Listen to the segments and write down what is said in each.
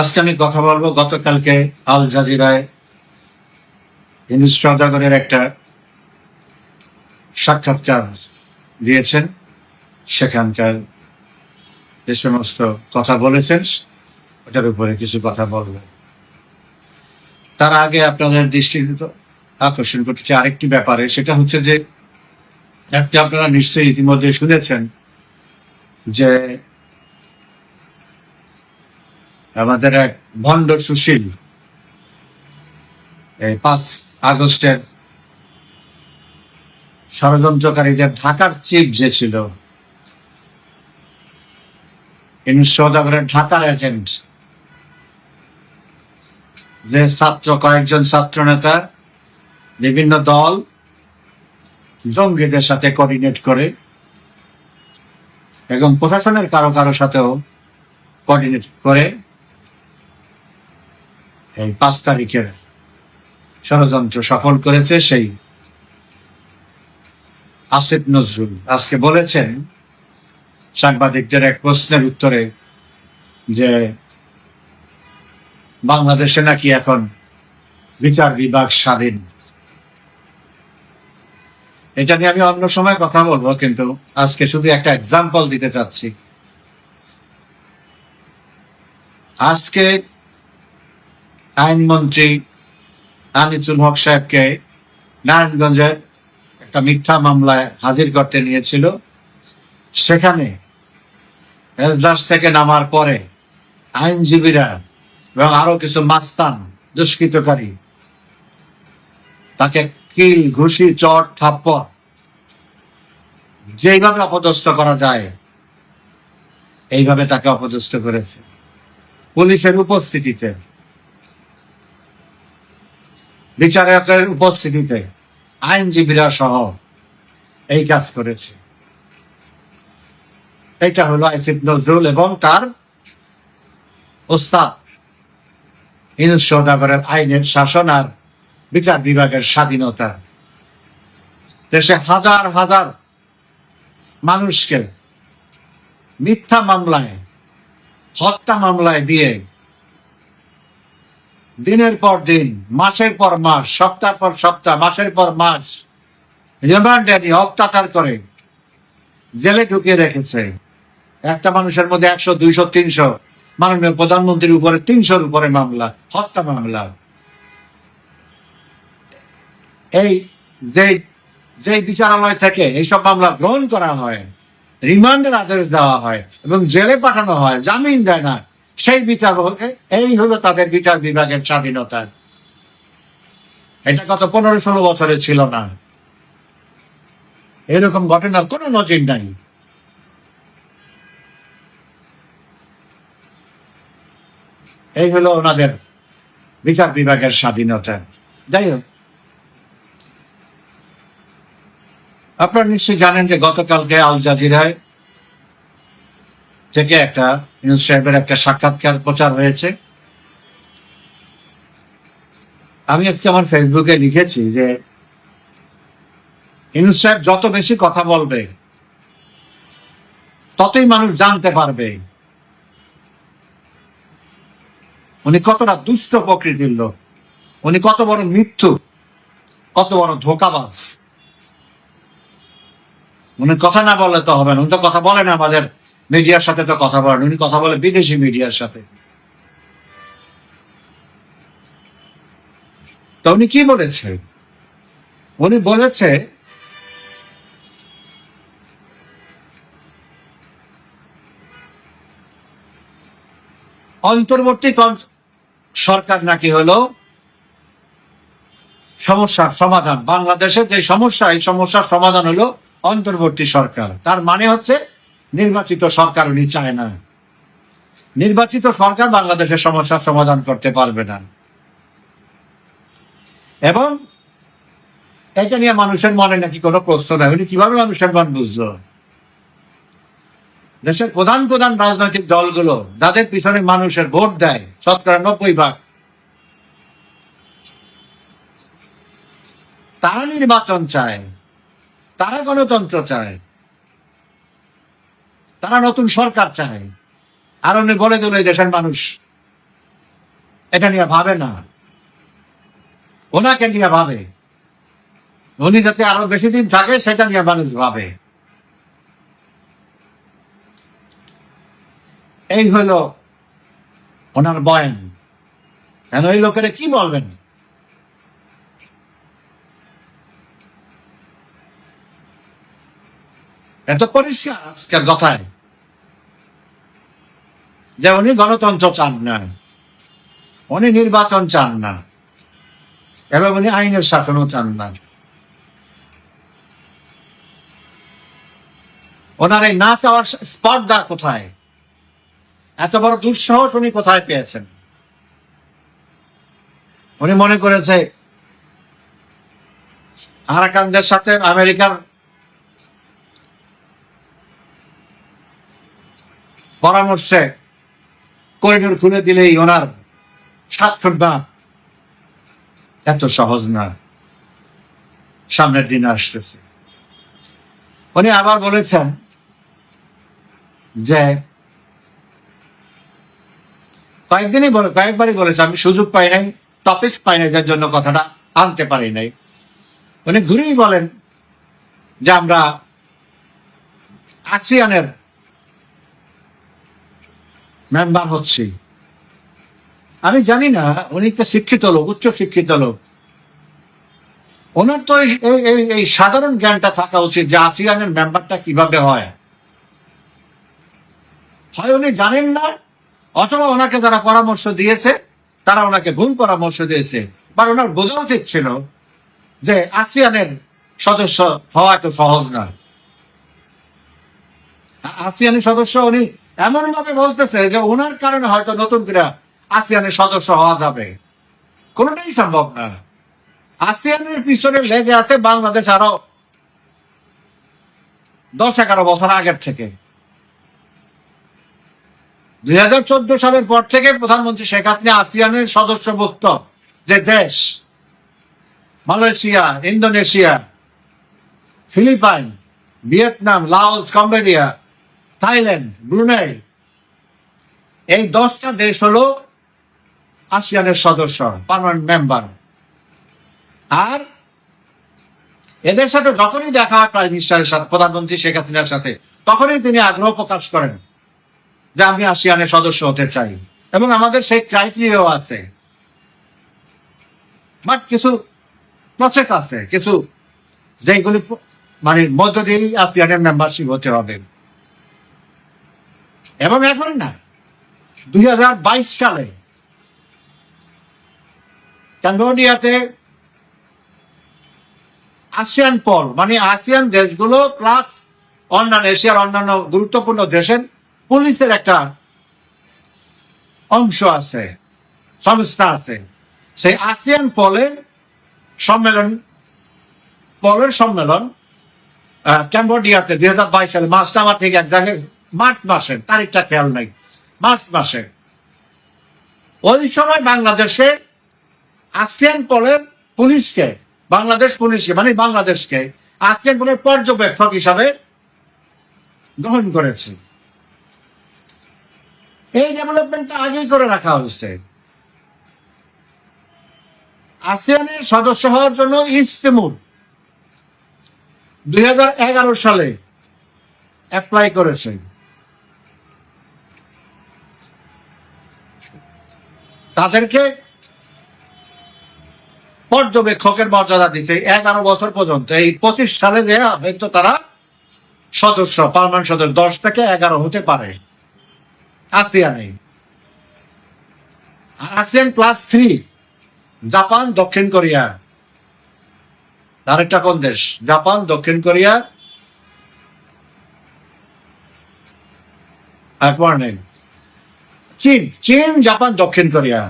আজকে আমি কথা বলব গতকালকে আল জাজিরায় ইনুস সদাগরের একটা সাক্ষাৎকার দিয়েছেন। সেখানকার যে সমস্ত কথা বলেছেন, ওটার উপরে কিছু কথা বলবেন। তার আগে আপনাদের দৃষ্টি আকর্ষণ করতেছে আরেকটি ব্যাপারে, সেটা হচ্ছে যে, আজকে আপনারা নিশ্চয়ই ইতিমধ্যে শুনেছেন যে আমাদের এক ভণ্ড সুশীল এই পাঁচ আগস্টের ষড়যন্ত্রকারীদের ঢাকার চিফ যে ছিল সৌদাগরের ঢাকার এজেন্ট। যে ছাত্র, কয়েকজন ছাত্র নেতা বিভিন্ন দল জঙ্গিদের সাথে কোঅর্ডিনেট করে এবং প্রশাসনের কারও কারও সাথেও কোঅর্ডিনেট করে এই পাঁচ তারিখের ষড়যন্ত্র সফল করেছে সেই আসিফ নজরুল। আজকে বলেছেন সাংবাদিকদের এক প্রশ্নের উত্তরে যে বাংলাদেশে নাকি এখন বিচার বিভাগ স্বাধীন। এটা নিয়ে আমি অন্য সময় কথা বলব, কিন্তু আজকে শুধু একটা এক্সাম্পল দিতে চাচ্ছি। আজকে আইনমন্ত্রী আনিসুল হক সাহেবকে নারায়ণগঞ্জের একটা মিথ্যা মামলায় হাজির করতে নিয়েছিল। সেখানে এজলাস থেকে নামার পরে আইনজীবীরা এবং আরও কিছু মাস্তান, দুষ্কৃতকারী, তাকে কিল, ঘুষি চট থাপ্পড় যেইভাবে অপদস্থ করা যায়, এইভাবে তাকে অপদস্থ করেছে। পুলিশের উপস্থিতিতে বিচারকের উপস্থিতিতে আইনজীবীরা সহ এই কাজ করেছে। এটা হলো আইসিফ নজরুল এবং তার ওস্তাদ ইনুস সৌদাগরের আইনের শাসন আর বিচার বিভাগের স্বাধীনতা। দেশে হাজার হাজার মানুষকে মিথ্যা মামলায়, হত্যা মামলায় দিয়ে দিনের পর দিন, মাসের পর মাস, সপ্তাহ পর সপ্তাহ, মাসের পর মাস, রিমান্ডে নিয়ে অত্যাচার করে জেলে ঢুকিয়ে রেখেছে। একটা মানুষের মধ্যে একশো, দুইশো, তিনশো, মাননীয় প্রধানমন্ত্রীর উপরে তিনশোর উপরে মামলা, হত্যা মামলা। এই যে যে বিচারালয় থেকে এইসব মামলা গ্রহণ করা হয়, রিমান্ডের আদেশ দেওয়া হয় এবং জেলে পাঠানো হয়, জামিন দেয় না সেই বিচার এই হলো তাদের বিচার বিভাগের স্বাধীনতা। এটা গত পনেরো ষোলো বছরে ছিল না। এরকম ঘটনার কোনো নজির নাই। এই হলো ওনাদের বিচার বিভাগের স্বাধীনতা। যাই হোক। আপনারা নিশ্চয়ই জানেন যে গতকালকে আল জাজিরায় থেকে একটা নিউজ সাহেবের একটা সাক্ষাৎকার প্রচার হয়েছে। আমি আজকে আমার ফেসবুকে লিখেছি যে ইনুস সাহেব যত বেশি কথা বলবে, ততই মানুষ জানতে পারবে। উনি কতটা দুষ্ট প্রকৃতির লোক। উনি কত বড় মৃত্যু কত বড় ধোকাবাজ। উনি কথা না বললে তো হবে না। উনি তো কথা বলেন আমাদের মিডিয়ার সাথে তো কথা বলেন, উনি কথা বলে বিদেশি মিডিয়ার সাথে। তো উনি কি বলেছে? উনি বলেছে, অন্তর্বর্তী সরকার নাকি হলো সমস্যার সমাধান। বাংলাদেশের যে সমস্যা, এই সমস্যার সমাধান হলো অন্তর্বর্তী সরকার। তার মানে হচ্ছে নির্বাচিত সরকার উনি চায় না। নির্বাচিত সরকার বাংলাদেশের সমস্যার সমাধান করতে পারবে না। এবং এটা নিয়ে মানুষের মনে নাকি কোনো প্রশ্ন নাই। উনি কীভাবে মানুষের মন বুঝলো? দেশের প্রধান প্রধান রাজনৈতিক দলগুলো যাদের পিছনে মানুষের ভোট দেয়, শতকরা নব্বই ভাগ, তারা নির্বাচন চায়, তারা গণতন্ত্র চায়। তারা নতুন সরকার চায়। আর উনি বলে দিল, এই দেশের মানুষ এটা নিয়ে ভাবে না। ওনাকে নিয়ে ভাবে। উনি যাতে আরও বেশি দিন থাকে, সেটা নিয়ে মানুষ ভাবে। এই হলো ওনার বয়ান। কেন এই লোকেরা কি বলবেন? এত পরিষ্কার আজকের কথায়। যে উনি গণতন্ত্র চান না, উনি নির্বাচন চান না, এবং উনি আইনের শাসনও চান না। ওনার এই না চাওয়ার স্পর্ধা কোথায়? এত বড় দুঃসাহস উনি কোথায় পেয়েছেন? উনি মনে করেছে, আরাকানদের সাথে আমেরিকার পরামর্শে করিডোর খুলে দিলেই ওনার সাত ফুট বা এত সহজ না। সামনের দিন আসতেছে। উনি আবার বলেছেন যে, কয়েকদিনই বলে, কয়েকবারই বলেছে, আমি সুযোগ পাই নাই টপিকস পাই নাই, যার জন্য কথাটা আনতে পারি নাই। উনি ঘুরেই বলেন যে, আমরা আসিয়ানের মেম্বার হচ্ছি। আমি জানি না, উনি একটা শিক্ষিত লোক, উচ্চ শিক্ষিত লোক। ওনার তো এই- সাধারণ জ্ঞানটা থাকা উচিত যে আসিয়ানের মেম্বারটা কীভাবে হয়। হয় উনি জানেন না, অথবা ওনাকে যারা পরামর্শ দিয়েছে, তারা ওনাকে ভুল পরামর্শ দিয়েছে। বা ওনার বোঝা উচিত ছিল যে আসিয়ানের সদস্য হওয়া এত সহজ নয়। আসিয়ানের সদস্য উনি এমন ভাবে বলতেছে যে ওনার কারণে হয়তো নতুন করে আসিয়ানের সদস্য হওয়া যাবে। কোনোটাই সম্ভব না। আসিয়ানের পিছনে লেগে আছে বাংলাদেশ আরও দশ এগারো বছর আগের থেকে। দুই হাজার চোদ্দ সালের পর থেকে প্রধানমন্ত্রী শেখ হাসিনা আসিয়ানের সদস্যভুক্ত যে দেশ, Malaysia, Indonesia, Philippine, Vietnam, Laos, Cambodia Thailand, Brunei. এই দশটা দেশ হলো আসিয়ানের সদস্য, পার্মানেন্ট মেম্বার। আর এদের সাথে যখনই দেখা প্রাইম মিনিস্টারের সাথে, প্রধানমন্ত্রী শেখ হাসিনার সাথে, তখনই তিনি আগ্রহ প্রকাশ করেন যে আমি আসিয়ানের সদস্য হতে চাই। এবং আমাদের সেই ক্রাইটেরিয়াও আছে। বাট কিছু প্রসেস আছে, কিছু যেগুলি মানে মধ্য দিয়েই আসিয়ানের মেম্বারশিপ হতে হবে। এবং এখন না। দুই হাজার বাইশ সালে ক্যাম্বোডিয়াতে আসিয়ান পল মানে আসিয়ান দেশগুলো প্লাস অন্যান্য এশিয়ার অন্যান্য গুরুত্বপূর্ণ দেশের পুলিশের একটা অংশ আছে, সংস্থা আছে। সেই আসিয়ান পলের সম্মেলন পলের সম্মেলন ক্যাম্বোডিয়াতে দুই হাজার বাইশ সালে আমার থেকে এক জায়গায় মার্চ মাসে, তারিখটা খেয়াল নাই। মার্চ মাসে। ওই সময় বাংলাদেশে আসিয়ান পলের পুলিশকে, বাংলাদেশ পুলিশকে মানে বাংলাদেশকে আসিয়ান পলের পর্যবেক্ষক হিসাবে গ্রহণ করেছে। এই ডেভেলপমেন্টটা আগেই করে রাখা হয়েছে। আসিয়ানের সদস্য হওয়ার জন্য ইস্তেমুর দুই সালে অ্যাপ্লাই করেছে। তাদেরকে পর্যবেক্ষকের মর্যাদা দিছে এগারো বছর পর্যন্ত। এই পঁচিশ সালে যে হয়তো তারা সদস্য, পার্মানেন্ট সদস্য, দশ থেকে এগারো হতে পারে। আসিয়ানে আসিয়ান প্লাস থ্রি, জাপান, দক্ষিণ কোরিয়া। আরেকটা কোন দেশ? জাপান, দক্ষিণ কোরিয়া। একবার নেই। চীন চীন, জাপান, দক্ষিণ কোরিয়া।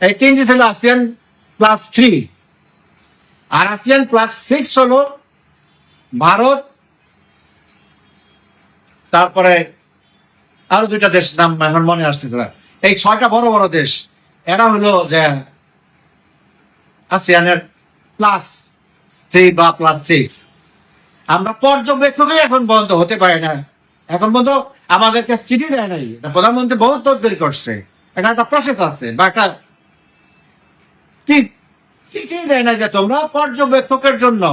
এই তিনটি হলো আসিয়ান প্লাস থ্রি আর আসিয়ান প্লাস সিক্স হলো ভারত, তারপরে আরও দুইটা দেশ নাম এখন মনে আসছে না। এই ছয়টা বড় বড় দেশ, এরা হলো যে আসিয়ানের প্লাস থ্রি বা প্লাস সিক্স আমরা পর্যবেক্ষকই এখন বন্ধ হতে পারে না। এখন পর্যন্ত আমাদেরকে চিঠি দেয় নাই। প্রধানমন্ত্রী বহুত তদবির করছে। এটা একটা প্রসেস আছে, বা একটা ঠিক চিঠি দেয় না যে তোমরা পর্যবেক্ষকের জন্য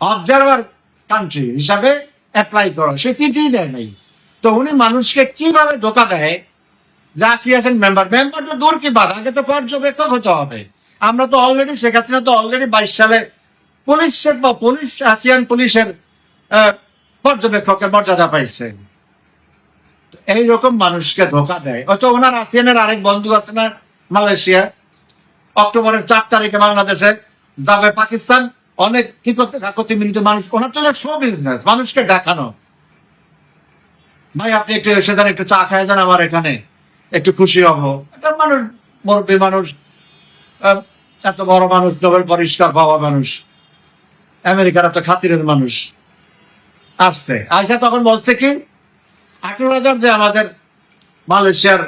অবজারভার কান্ট্রি হিসাবে অ্যাপ্লাই করো। সে চিঠি দেয় নাই। তো উনি মানুষকে কীভাবে ধোকা দেয়? যে আসিয়াছেন মেম্বার মেম্বার তো দূর কি বাদ আগে তো পর্যবেক্ষক হতে হবে। আমরা তো অলরেডি শেখ হাসিনা তো অলরেডি বাইশ সালে পুলিশের বা পুলিশ, আসিয়ান পুলিশের পর্যবেক্ষকের মর্যাদা পাইছে। এইরকম মানুষকে ধোকা দেয়। অত ওনার আসিয়ানের আরেক বন্ধু আছে না, মালয়েশিয়া। অক্টোবরের চার তারিখে বাংলাদেশে যাবে পাকিস্তান। অনেক কি করতে কাকতি মিনিটে মানুষ ওনার তো শো বিজনেস মানুষকে দেখানো। ভাই, আপনি একটু এসে একটু চা খাই দেন আমার এখানে। একটু খুশি হব। একটা মানুষ, মুরব্বী মানুষ এত বড় মানুষ, নোবেল পরিষ্কার পাওয়া মানুষ। আমেরিকার এত খাতিরের মানুষ। আসছে। আইসা তখন বলছে কি, আঠেরো হাজার যে আমাদের মালয়েশিয়ার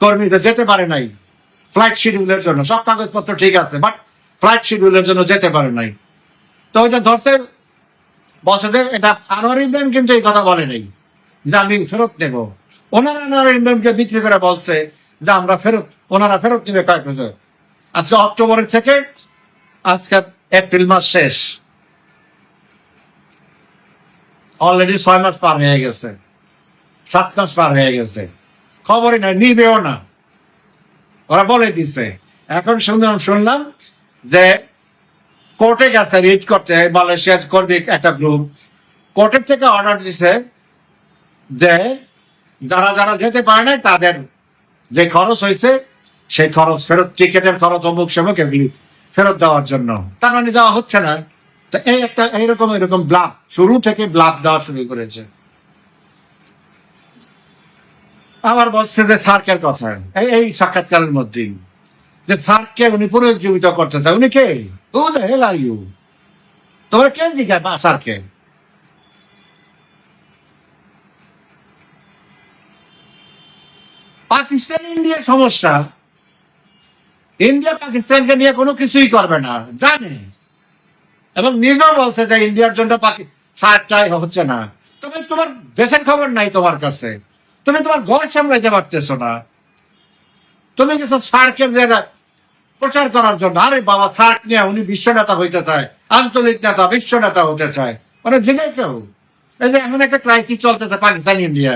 কর্মীরা যেতে পারে নাই ফ্লাইট শিডিউলের জন্য, সব কাগজপত্র ঠিক আছে বাট ফ্লাইট শিডিউলের জন্য যেতে পারে নাই। তো ওইটা ধরতে বলছে যে এটা আনোয়ার ইমরান কিন্তু এই কথা বলে নাই, যে আমি ফেরত নেব। ওনারা আনোয়ার ইমরানকে বিক্রি করে বলছে যে আমরা ফেরত, ওনারা ফেরত নেবে কয়েক বছর? আজকে অক্টোবরের থেকে, আজকে এপ্রিল মাস শেষ। অলরেডি ছয় মাস পার হয়ে গেছে। সাত মাস পার হয়ে গেছে। খবরই নাই, নিবেও না। ওরা বলে দিছে। এখন শুনলাম শুনলাম যে কোর্টে গেছে রিচ করতে, মালয়েশিয়ার কর্মী একটা গ্রুপ। কোর্টের থেকে অর্ডার দিছে যে যারা যারা যেতে পারে নাই, তাদের যে খরচ হয়েছে, সেই খরচ ফেরত, টিকেটের খরচ অমুক সমুক এগুলি ফেরত দেওয়ার জন্য। তার মানে যাওয়া হচ্ছে না। তো এই একটা এইরকম এরকম ব্লাব। শুরু থেকে ব্লাব দেওয়া শুরু করেছে। আবার বলছে যে সার্কের কথা, এই সাক্ষাৎকারের মধ্যেই। যে সার্ককে উনি করতে চায়। উনি কে? ও হেল আর ইউ কে জিজ্ঞাসা বা পাকিস্তান ইন্ডিয়ার সমস্যা। ইন্ডিয়া, পাকিস্তানকে নিয়ে কোনো কিছুই করবে না। জানে? এবং নিজেও বলছে যে ইন্ডিয়ার জন্য পাকি সারটাই হচ্ছে না। তুমি তোমার দেশের খবর নাই তোমার কাছে। তুমি তোমার ঘর সামলাইতে পারতেছো না। তুমি কিছু সার্কের জায়গা প্রচার করার জন্য, আরে বাবা, সার্ক নিয়ে উনি বিশ্ব নেতা হইতে চায়, আঞ্চলিক নেতা বিশ্ব নেতা হতে চায়। মানে জিগাই কেউ? এই যে এখন একটা ক্রাইসিস চলতেছে পাকিস্তান, ইন্ডিয়া।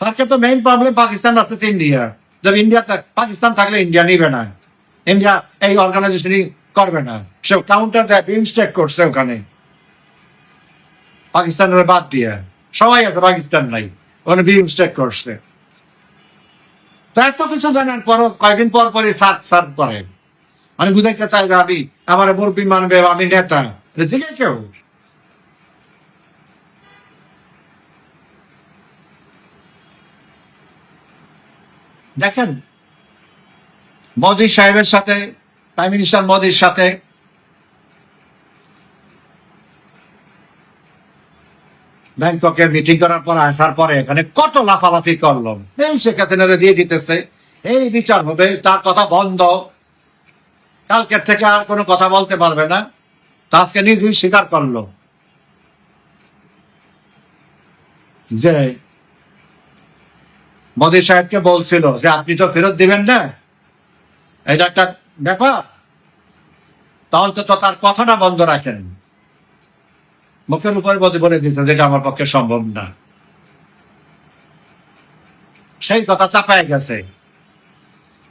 সার্কের তো main problem Pakistan versus India. যদি ইন্ডিয়া পাকিস্তান থাকলে ইন্ডিয়া নিবে না। ইন্ডিয়া এই অর্গানাইজেশনই করবে না। সে কাউন্টার দেয় বিমস্টেক করছে ওখানে। পাকিস্তানের বাদ দিয়ে। সবাই আছে, পাকিস্তান নাই। ওখানে বিমস্টেক করছে। তো এত কিছু জানার পর কয়েকদিন পর করে মানে বুঝাইতে চাই যে আমি আমার মুরব্বী মানবে, আমি নেতা। আছে কেউ? দেখেন, মোদী সাহেবের সাথে প্রাইম মিনিস্টার মোদীর সাথে ব্যাংককে মিটিং করার পর আসার পরে এখানে কত লাফালাফি করল। শেখ হাসিনারে দিয়ে দিতেছে। এই বিচার হবে, তার কথা বন্ধ। কালকের থেকে আর কোনো কথা বলতে পারবে না। তা আজকে নিজেই স্বীকার করল। যে মোদী সাহেবকে বলছিল যে, আপনি তো ফেরত দিবেন না? এটা একটা ব্যাপার তা অন্তত তার কথাটা বন্ধ রাখেন। মুখের উপর বলে বলে দিয়েছে যেটা আমার পক্ষে সম্ভব না। সেই কথা চাপায় গেছে।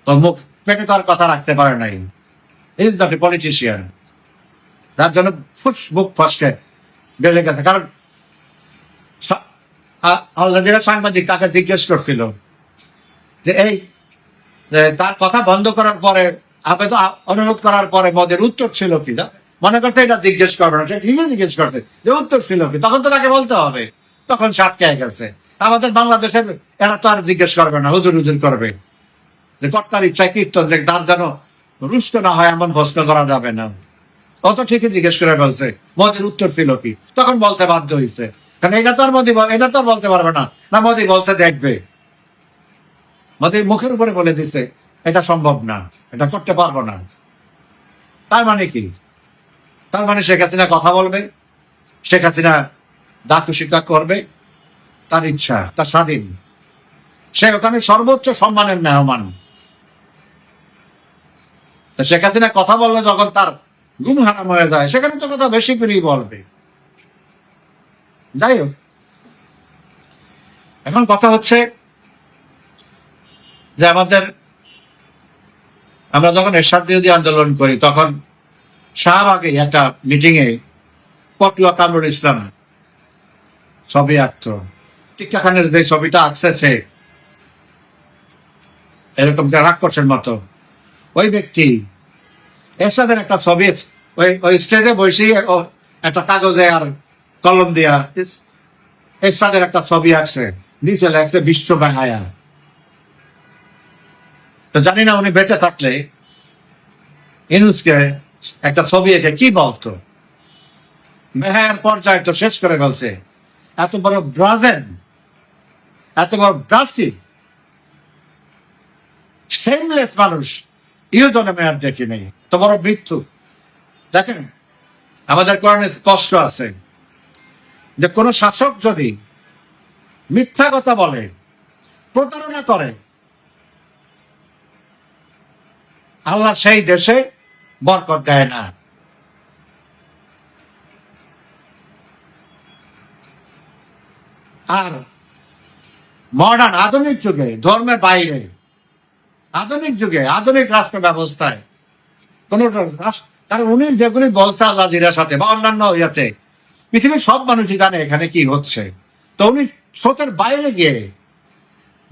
তো মুখ পেটে তার কথা রাখতে পারে নাই। ইজ নট এ পলিটিশিয়ান তার জন্য ফুস মুখ ফসকে বেড়ে গেছে। কারণ সা- আ- সাংবাদিক তাকে জিজ্ঞেস করছিল যে, এই তার কথা বন্ধ করার পরে আবেদন অনুরোধ করার পরে মদের উত্তর ছিল কি না মনে করতে এটা জিজ্ঞেস করবে না, সে ঠিকই জিজ্ঞেস করতে যে উত্তর ছিল কি? তখন তো তাকে বলতে হবে। তখন সাতকে গেছে। আমাদের বাংলাদেশের, এরা তো আর জিজ্ঞেস করবে না, হুজুর হুজুর করবে। যে কর্তার ইচ্ছা কীর্তন যে তার যেন রুষ্ট না হয়, এমন প্রশ্ন করা যাবে না। অত ঠিকই জিজ্ঞেস করে বলছে, মদের উত্তর ছিল কি? তখন বলতে বাধ্য হয়েছে। কারণ এটা তো আর মোদি এটা তো বলতে পারবে না। না, মোদি বলছে দেখবে। মোদি মুখের উপরে বলে দিছে এটা সম্ভব না, এটা করতে পারব না। তার মানে কি? তার মানে শেখ হাসিনা কথা বলবে, শেখ হাসিনা ডাকু শিক্ষা করবে, তার ইচ্ছা, তার স্বাধীন। সে ওখানে সর্বোচ্চ সম্মানের মেহমান। শেখ হাসিনা কথা বললে যখন তার ঘুম হারাম হয়ে যায়, সেখানে তো কথা বেশি করেই বলবে। যাই হোক। এখন কথা হচ্ছে যে আমাদের আমরা যখন এরশাদ বিরোধী আন্দোলন করি, তখন শাহবাগে একটা মিটিং এ পটুয়া কামরুল ইসলাম ছবি আঁকত। টিক্কা যে ছবিটা আঁকছে সে, এরকম রাক্ষসের মতো। ওই ব্যক্তি এরশাদের একটা ছবি, ওই ওই স্টেজে বসে একটা কাগজে আর কলম দিয়া এরশাদের একটা ছবি আছে নিচে লেখছে, বিশ্ব বাহায়া। তো জানি না উনি বেঁচে থাকলে ইনুসকে একটা ছবি এঁকে কি বলতো? মেহার পর্যায়ে তো শেষ করে ফেলছে। এত বড় ব্রাজেন এত বড় ব্রাসি সেমলেস মানুষ ইও জনে মেয়ার দেখি নেই। তো বড় মৃত্যু। দেখেন, আমাদের কোরআনে স্পষ্ট আছে যে কোন শাসক যদি মিথ্যা কথা বলে, প্রতারণা করে আল্লাহ সেই দেশে বরকত দেয় না। আর মডার্ন আধুনিক যুগে, ধর্মের বাইরে, আধুনিক যুগে, আধুনিক রাষ্ট্র ব্যবস্থায় কোন কারণ উনি যেগুলি বলছে আল্লাহিরা সাথে বা অন্যান্য ইয়াতে, পৃথিবীর সব মানুষই জানে এখানে কি হচ্ছে। তো উনি স্রোতের বাইরে গিয়ে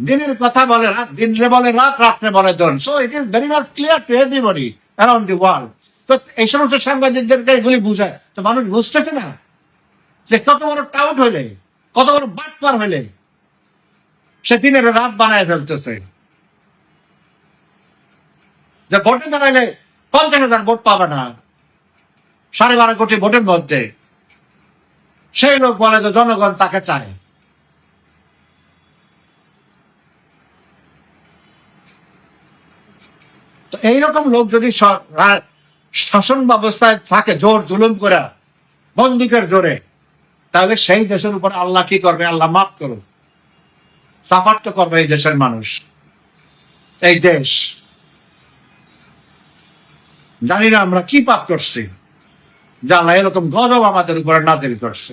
দিনের কথা বলে রাত দিনে বলে রাত, রাত্রে বলে দিন। So it is very much clear to everybody around the world তো এই সমস্ত সাংবাদিকদেরকে এগুলি বুঝায়। তো মানুষ বুঝতেছে না যে কত বড় টাউট হইলে, কত বড় বাটপার হইলে, সে দিনের রাত বানায় ফেলতেছে। যে ভোটে দাঁড়াইলে পঞ্চাশ হাজার ভোট পাবে না। সাড়ে বারো কোটি ভোটের মধ্যে। সেই লোক বলে যে জনগণ তাকে চায়। তো এইরকম লোক যদি শাসন ব্যবস্থায় থাকে, জোর জুলুম করে, বন্দুকের জোরে, তাহলে সেই দেশের উপর আল্লাহ কি করবে? আল্লাহ মাফ করো সাফার তো করবে এই দেশের মানুষ। এই দেশ। জানি না আমরা কি পাপ করছি। আল্লাহ এরকম গজব আমাদের উপরে নাজিল করছে।